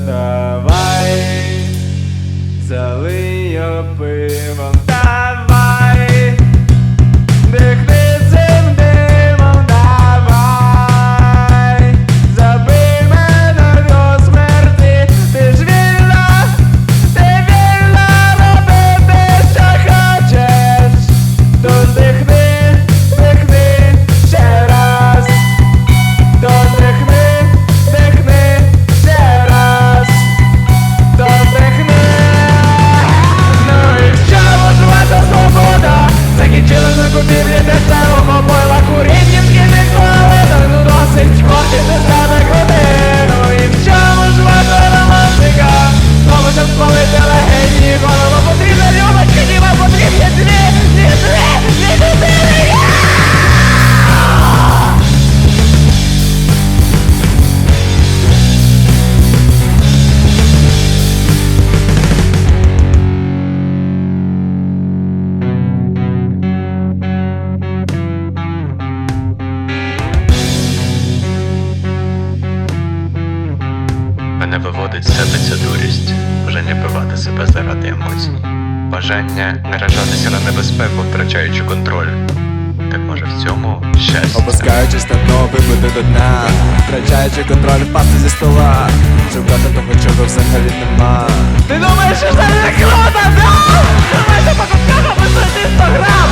давай залий пиво. Від себе ця дурість, бажання пивати себе заради емоцій, бажання наражатися на небезпеку, втрачаючи контроль. Так може в цьому щастя. Опускаючись на дно, випити до дна Втрачаючи контроль, впасти зі стола Шукати того, чого взагалі нема Ти думаєш, що це не круто, да? Тримайся по кутках, аби знайти 100 грам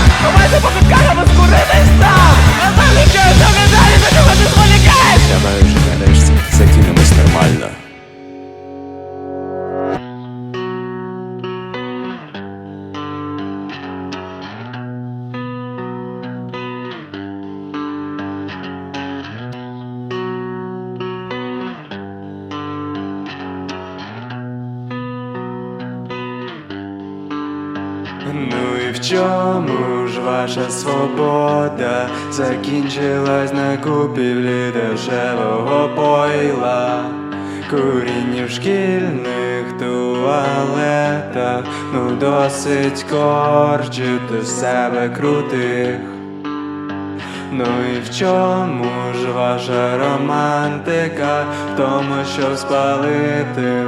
Ну і в чому ж ваша свобода закінчилась на купівлі дешевого пойла, куріння в шкільних туалетах, ну досить корчити себе крутих. Ну і в чому ж ваша романтика? В тому, щоб спалити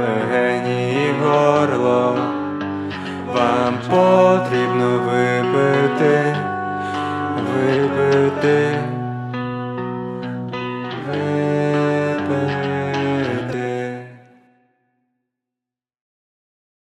bebê, bebê.